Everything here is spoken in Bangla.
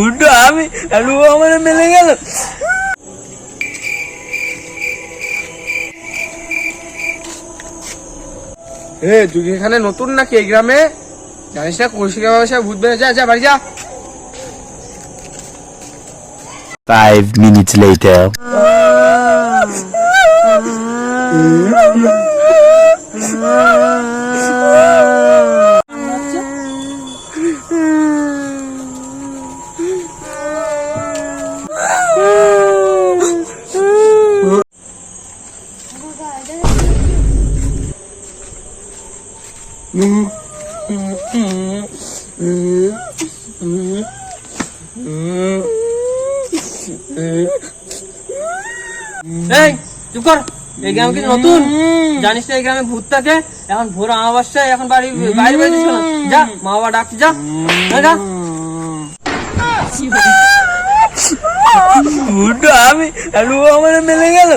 উল্টো আমি ও আমার মেলে গেল। এ তুই এখানে নতুন নাকি এই গ্রামে? জানিস না কৌশিকা ব্যবসা ভূত বেড়ে যা যা বাড়ি যা। Five minutes later. নতুন। জানিস না এই গ্রামে ভূত থাকে এখন ভোর আমাবাসায় এখন বাড়ি বাইরে বেরিয়েছিস না। যা মা বাবা ডাকছে যা। যা, যা আমি আমার মেলে গেল।